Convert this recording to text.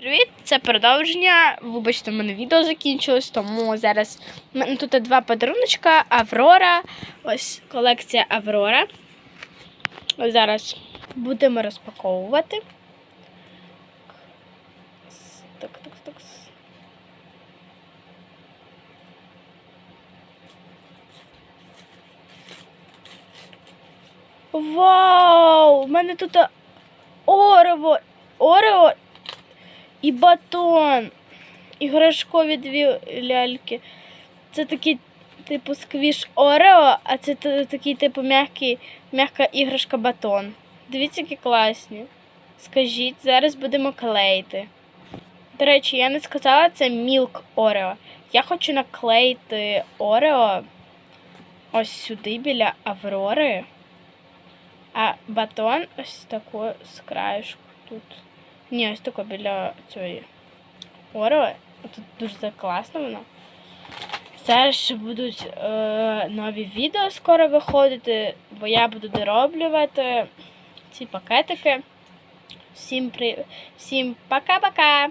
Привіт, це продовження. Вибачте, в мене відео закінчилось, тому зараз тут два подаруночка. Аврора. Ось колекція Аврора. Ось зараз будемо розпаковувати. Так, так. Вау! У мене тут Орево, Орео і батон. Іграшкові дві ляльки. Це такий, типу, сквіш Орео, а це такий, типу, м'який, м'яка іграшка батон. Дивіться, які класні. Скажіть, зараз будемо клеїти. До речі, я не сказала, це Milk Орео. Я хочу наклеїти Орео ось сюди біля Аврори. А батон ось таку з краєшку тут. Ні, ось тако біля цієї Орео. Тут дуже класно воно. Зараз ще будуть е, нові відео скоро виходити, бо я буду дороблювати ці пакетики. Всім при... Всім пока-пока!